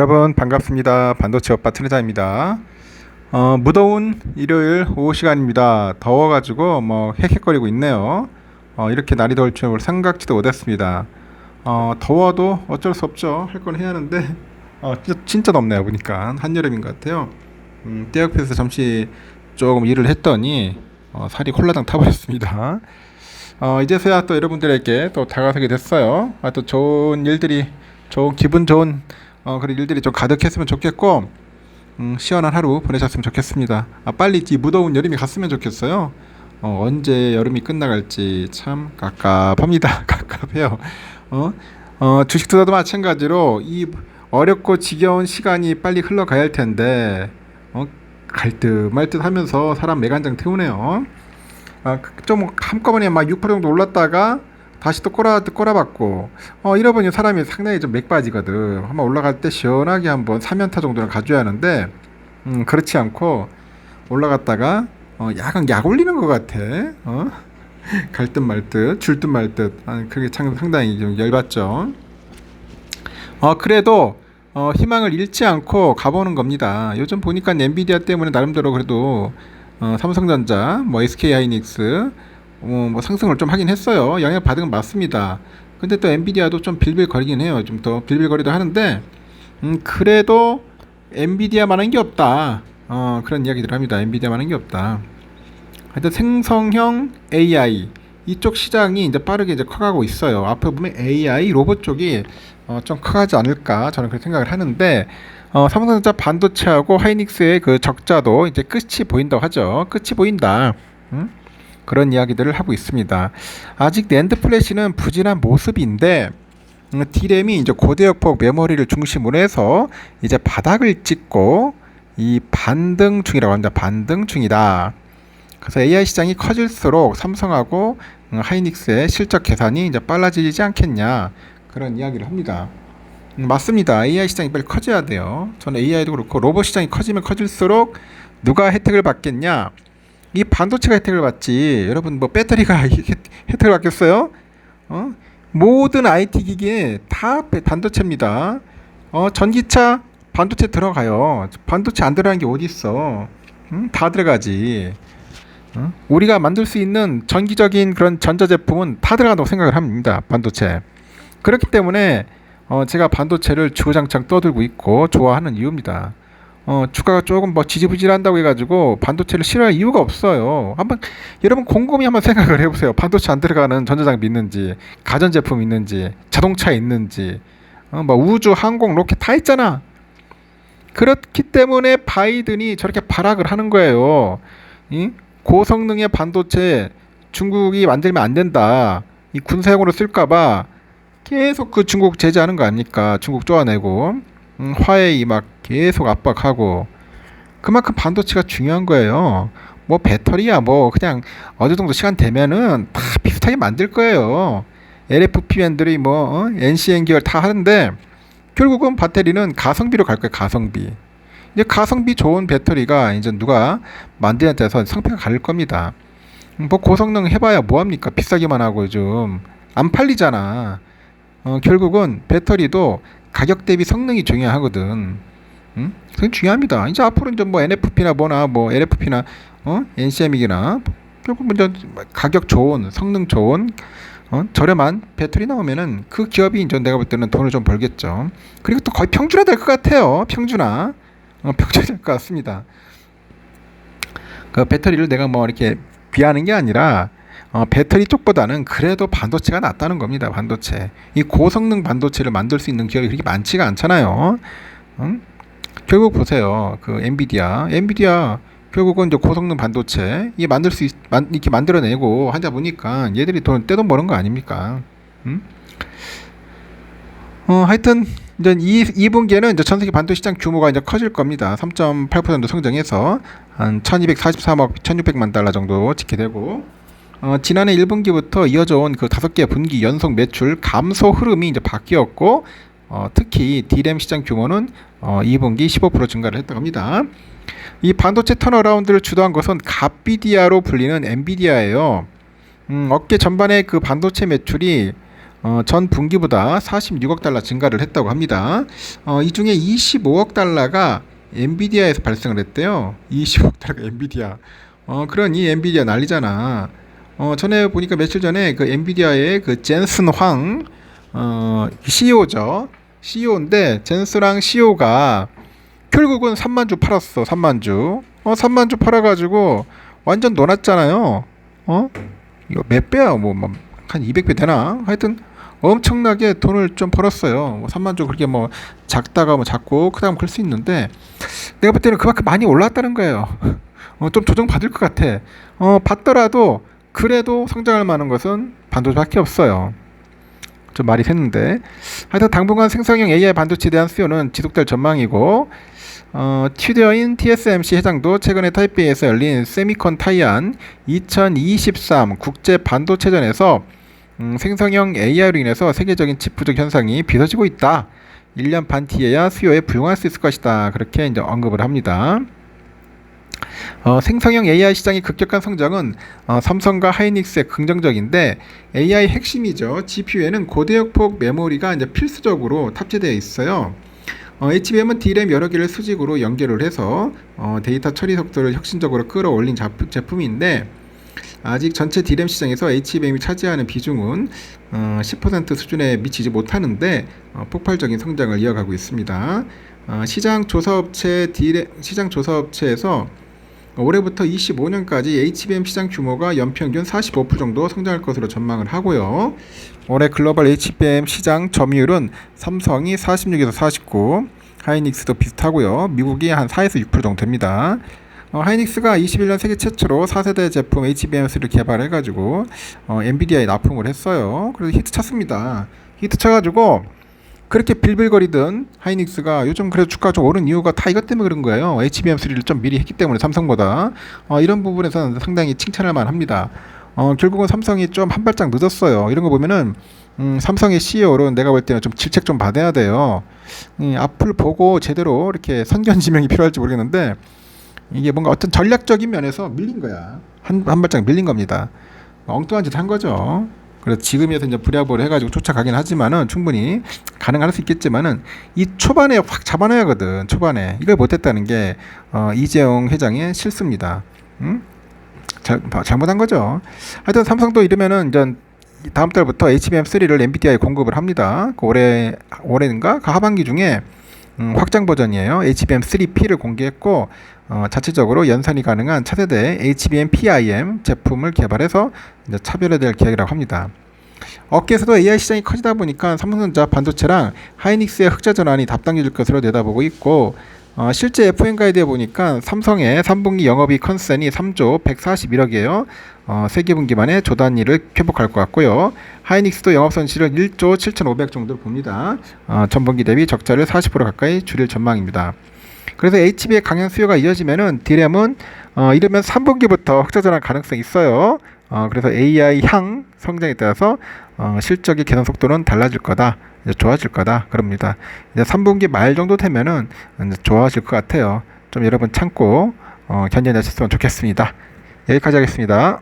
여러분 반갑습니다. 반도체 오빠 트레자입니다. 어, 무더운 일요일 오후 시간입니다. 더워가지고 뭐 헥헥거리고 있네요. 어, 이렇게 날이 더울 줄 생각지도 못했습니다. 어, 더워도 어쩔 수 없죠. 할 건 해야 하는데 어, 진짜, 진짜 덥네요. 보니까 한여름인 것 같아요. 음, 때 옆에서 잠시 조금 일을 했더니 어, 살이 홀라당 타버렸습니다. 어, 이제서야 또 여러분들에게 또 다가서게 됐어요. 아, 또 좋은 일들이 좋은 기분 좋은 어, 그런 일들이 좀 가득했으면 좋겠고 음, 시원한 하루 보내셨으면 좋겠습니다. 아, 빨리 이 무더운 여름이 갔으면 좋겠어요. 어, 언제 여름이 끝나갈지 참 깝깝합니다. 깝깝해요. 어? 어, 주식 투자도 마찬가지로 이 어렵고 지겨운 시간이 빨리 흘러가야 할 텐데 어, 갈듯 말듯 하면서 사람 매간장 태우네요. 아, 그- 좀 한꺼번에 막 6% 정도 올랐다가 다시 또 꼬라 꼬라박고 어 이러 보니 사람이 상당히 좀 맥 빠지거든. 한번 올라갈 때 시원하게 한번 3연타 정도는 가져야 하는데 음 그렇지 않고 올라갔다가 어 약간 약 올리는 것 같아. 어? 갈듯 말 듯, 줄 듯 말 듯. 아, 그게 참 상당히 좀 열받죠. 어 그래도 어, 희망을 잃지 않고 가보는 겁니다. 요즘 보니까 엔비디아 때문에 나름대로 그래도 어, 삼성전자, 뭐 SK 하이닉스 어, 뭐 상승을 좀 하긴 했어요. 영향 받은 건 맞습니다. 근데 또 엔비디아도 좀 빌빌거리긴 해요. 좀 더 빌빌거리도 하는데 음, 그래도 엔비디아만한 게 없다. 어, 그런 이야기들 합니다. 엔비디아만한 게 없다. 하여튼 생성형 AI 이쪽 시장이 이제 빠르게 이제 커가고 있어요. 앞에 보면 AI 로봇 쪽이 어, 좀 커가지 않을까 저는 그렇게 생각을 하는데 어, 삼성전자 반도체하고 하이닉스의 그 적자도 이제 끝이 보인다고 하죠. 끝이 보인다. 음? 그런 이야기들을 하고 있습니다. 아직 낸드 플래시는 부진한 모습인데 음, D램이 이제 고대역폭 메모리를 중심으로 해서 이제 바닥을 찍고 이 반등 중이라고 합니다. 반등 중이다. 그래서 AI 시장이 커질수록 삼성하고 음, 하이닉스의 실적 계산이 이제 빨라지지 않겠냐 그런 이야기를 합니다. 음, 맞습니다. AI 시장이 빨리 커져야 돼요. 저는 AI도 그렇고 로봇 시장이 커지면 커질수록 누가 혜택을 받겠냐? 이 반도체가 혜택을 받지. 여러분 뭐 배터리가 혜- 혜택을 받겠어요? 어? 모든 IT 기기에 다 배- 반도체입니다. 어, 전기차 반도체 들어가요. 반도체 안 들어가는 게 어디 있어? 응? 다 들어가지. 어? 우리가 만들 수 있는 전기적인 그런 전자 제품은 다 들어간다고 생각을 합니다. 반도체. 그렇기 때문에 어, 제가 반도체를 주구장창 떠들고 있고 좋아하는 이유입니다. 어, 주가가 조금 뭐 지지부진한다고 해가지고 반도체를 싫어할 이유가 없어요. 한번 여러분 곰곰이 한번 생각을 해보세요. 반도체 안 들어가는 전자장비 있는지, 가전제품 있는지, 자동차 있는지, 어, 뭐 우주, 항공, 로켓 다 있잖아. 그렇기 때문에 바이든이 저렇게 발악을 하는 거예요. 이 고성능의 반도체 중국이 만들면 안 된다. 이 군사용으로 쓸까봐 계속 그 중국 제재하는 거 아닙니까? 중국 쪼아내고 음, 화웨이 막 계속 압박하고 그만큼 반도체가 중요한 거예요. 뭐 배터리야 뭐 그냥 어느 정도 시간 되면은 다 비슷하게 만들 거예요. LFP 밴들이 뭐 어? NCN 계열 다 하는데 결국은 배터리는 가성비로 갈 거예요. 가성비. 이제 가성비 좋은 배터리가 이제 누가 만드냐 따라서 성패가 가릴 겁니다. 음, 뭐 고성능 해봐야 뭐합니까? 비싸기만 하고 요즘 안 팔리잖아. 어, 결국은 배터리도 가격 대비 성능이 중요하거든. 응? 그게 중요합니다. 이제 앞으로 이제 뭐 NFP나 뭐나 뭐 LFP나 어? NCM이나 결국 먼저 가격 좋은 성능 좋은 어? 저렴한 배터리 나오면은 그 기업이 이제 내가 볼 때는 돈을 좀 벌겠죠. 그리고 또 거의 평준화 될 것 같아요. 평준화. 어, 평준화 될 것 같습니다. 그 배터리를 내가 뭐 이렇게 비하는 게 아니라 어, 배터리 쪽보다는 그래도 반도체가 낫다는 겁니다. 반도체. 이 고성능 반도체를 만들 수 있는 기업이 그렇게 많지가 않잖아요. 응? 결국 보세요. 그 엔비디아, 엔비디아 결국은 이제 고성능 반도체 이 만들 수 있, 만, 이렇게 만들어내고 하다 보니까 얘들이 돈 떼돈 버는 거 아닙니까? 응? 어, 하여튼 이제 이 2분기에는 이제 전 세계 반도체 시장 규모가 이제 커질 겁니다. 3.8% 성장해서 한 1,243억 1,600만 달러 정도 지켜되고 어, 지난해 1분기부터 이어져 온 그 다섯 개 분기 연속 매출 감소 흐름이 이제 바뀌었고 어, 특히 D램 시장 규모는 어, 2분기 15% 증가를 했다고 합니다. 이 반도체 턴어라운드를 주도한 것은 갑비디아로 불리는 엔비디아예요. 음, 업계 전반의 그 반도체 매출이 어, 전 분기보다 46억 달러 증가를 했다고 합니다. 어, 이 중에 25억 달러가 엔비디아에서 발생을 했대요. 25억 달러가 엔비디아. 어, 이 엔비디아 난리잖아. 어, 전에 보니까 며칠 전에 그 엔비디아의 그 젠슨 황, 어, CEO죠. CEO인데, 젠스랑 CEO가 결국은 3만 주 팔았어. 3만 주. 어, 3만 주 팔아가지고 완전 놀았잖아요. 어? 이거 몇 배야? 뭐, 뭐, 한 200배 되나? 하여튼 엄청나게 돈을 좀 벌었어요. 뭐 3만 주 그렇게 뭐 작다가 뭐 작고 크다면 그럴 수 있는데 내가 볼 때는 그만큼 많이 올랐다는 거예요. 어, 좀 조정 받을 것 같아. 어, 받더라도 그래도 성장할 만한 것은 반도체밖에 없어요. 좀 말이 샜는데 하여튼 당분간 생성형 AI 반도체에 대한 수요는 지속될 전망이고 어, 튜더인 TSMC 회장도 최근에 타이페이에서 열린 세미콘 타이안 2023 국제 반도체전에서 음, 생성형 AI로 인해서 세계적인 칩 부족 현상이 빚어지고 있다. 1년 반 뒤에야 수요에 부응할 수 있을 것이다. 그렇게 이제 언급을 합니다. 어, 생성형 AI 시장의 급격한 성장은 어, 삼성과 하이닉스의 긍정적인데 AI 핵심이죠. GPU에는 고대역폭 메모리가 이제 필수적으로 탑재되어 있어요. 어, HBM은 D램 여러 개를 수직으로 연결을 해서 어, 데이터 처리 속도를 혁신적으로 끌어올린 제품인데 아직 전체 D램 시장에서 HBM이 차지하는 비중은 어, 10% 수준에 미치지 못하는데 어, 폭발적인 성장을 이어가고 있습니다. 어, 시장 조사업체 D램 시장 조사업체에서 올해부터 25년까지 HBM 시장 규모가 연평균 45% 정도 성장할 것으로 전망을 하고요. 올해 글로벌 HBM 시장 점유율은 삼성이 46에서 49, 하이닉스도 비슷하고요. 미국이 한 4에서 6% 정도 됩니다. 어, 하이닉스가 21년 세계 최초로 4세대 제품 HBM3를 개발해가지고 어, 엔비디아에 납품을 했어요. 그래서 히트 쳤습니다. 히트 쳐가지고 그렇게 빌빌거리던 하이닉스가 요즘 그래도 주가 좀 오른 이유가 다 이것 때문에 그런 거예요. HBM3를 좀 미리 했기 때문에 삼성보다 어, 이런 부분에서는 상당히 칭찬할 만합니다. 어, 결국은 삼성이 좀 한 발짝 늦었어요. 이런 거 보면은 음, 삼성의 CEO로 내가 볼 때는 좀 질책 좀 받아야 돼요. 음, 앞을 보고 제대로 이렇게 선견 지명이 필요할지 모르겠는데 이게 뭔가 어떤 전략적인 면에서 밀린 거야. 한, 한 발짝 밀린 겁니다. 엉뚱한 짓 한 거죠. 그래서 지금에서 이제 부랴부랴 해가지고 쫓아가긴 하지만은 충분히 가능할 수 있겠지만은 이 초반에 확 잡아놔야 하거든. 초반에 이걸 못했다는 게 어, 이재용 회장의 실수입니다. 응? 잘, 잘못한 거죠. 하여튼 삼성도 이러면은 이제 다음 달부터 HBM3를 엔비디아에 공급을 합니다. 그 올해 올해인가 그 하반기 중에 음, 확장 버전이에요. HBM3P를 공개했고 어, 자체적으로 연산이 가능한 차세대 HBM-PIM 제품을 개발해서 이제 차별화될 계획이라고 합니다. 업계에서도 AI 시장이 커지다 보니까 삼성전자 반도체랑 하이닉스의 흑자 전환이 답당해질 것으로 내다보고 있고 어, 실제 FM 가이드에 보니까 삼성의 3분기 영업이익 컨센이 3조 141억이에요. 어, 세기 분기 만에 조 단위를 회복할 것 같고요. 하이닉스도 영업 손실을 1조 7,500 정도로 봅니다. 어, 전분기 대비 적자를 40% 가까이 줄일 전망입니다. 그래서 HB의 강한 수요가 이어지면은 D램은 어, 이러면 3분기부터 흑자 전환 가능성이 있어요. 어, 그래서 AI 향 성장에 따라서 어, 실적의 개선 속도는 달라질 거다. 좋아질 거다. 그럽니다. 이제 3분기 말 정도 되면은 좋아질 것 같아요. 좀 여러분 참고 어, 견뎌내셨으면 좋겠습니다. 여기까지 하겠습니다.